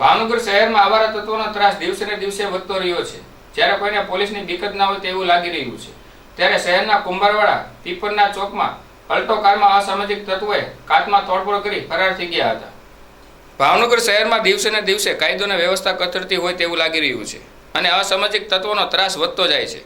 ભાવનગર શહેરમાં આવારા તત્વોનો ત્રાસ દિવસે ને દિવસે વધતો રહ્યો છે. જ્યારે કોઈને પોલીસની દિક્કત ના હોય તેવું લાગી રહ્યું છે. ત્યારે શહેરના કુંભારવાડા પીપરના ચોકમાં અલ્ટો કારમાં અસામાજિક તત્વોએ કાચમાં તોડફોડ કરી ફરાર થઈ ગયા હતા. ભાવનગર શહેરમાં દિવસે ને દિવસે કાયદો અને વ્યવસ્થા કથળતી હોય તેવું લાગી રહ્યું છે અને અસામાજિક તત્વોનો ત્રાસ વધતો જાય છે.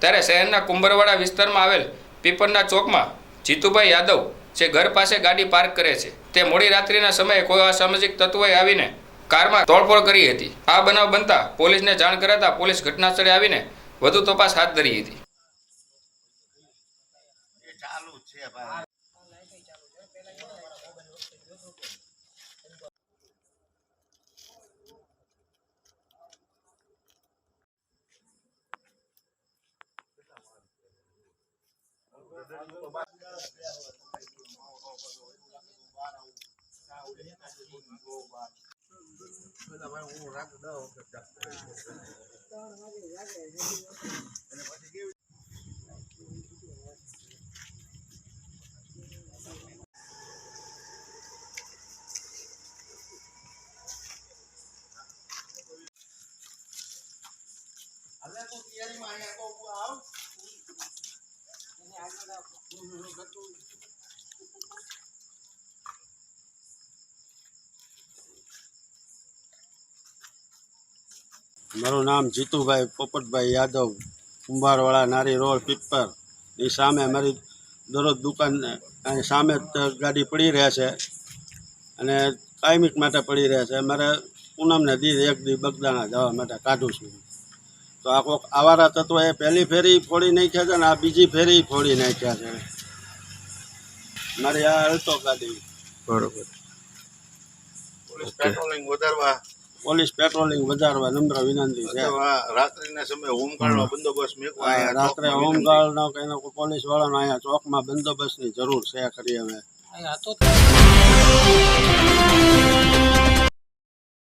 ત્યારે શહેરના કુંભરવાડા વિસ્તારમાં આવેલ પીપરના ચોકમાં જીતુભાઈ યાદવ જે ઘર પાસે ગાડી પાર્ક કરે છે. તે મોડી રાત્રિના સમયે કોઈ અસામાજિક તત્વોએ આવીને કારમાં તોડફોડ કરી હતી. આ બનાવ બનતા પોલીસને જાણ કરાતા પોલીસ ઘટનાસ્થળે આવીને વધુ તપાસ હાથ ધરી હતી. ચાલુ જ છે ભાઈ હાલે તો તૈયારીમાં અહીંયા તો આવ મારું નામ જીતુભાઈ પોપટભાઈ યાદવ કુંભારવાળા નારી રોડ પીપર. એ સામે મારી દરરોજ દુકાન સામે ગાડી પડી રહે છે અને કાયમિક માટે પડી રહે છે. મારે પૂનમને દી એક દી બગદાણા જવા માટે કાઢું છું. તો આ કોઈક આવારા તત્વોએ પહેલી ફેરી ફોડી નાખ્યા છે ને આ બીજી ફેરી ફોડી નાખ્યા છે. મારી આ અલ્ટો ગાડી. બરોબર. પોલીસ પેટ્રોલિંગ વધારવા પોલીસ પેટ્રોલિંગ વધારવા નમ્ર વિનંતી છે. રાત્રિના સમયે હોમગાર્ડનો બંદોબસ્ત મેકવા રાત્રે. હોમગાર્ડનો કે એનો પોલીસ વાળાનો અહીંયા ચોકમાં બંદોબસ્તની જરૂર છે કરી હવે. અહીંયા હતો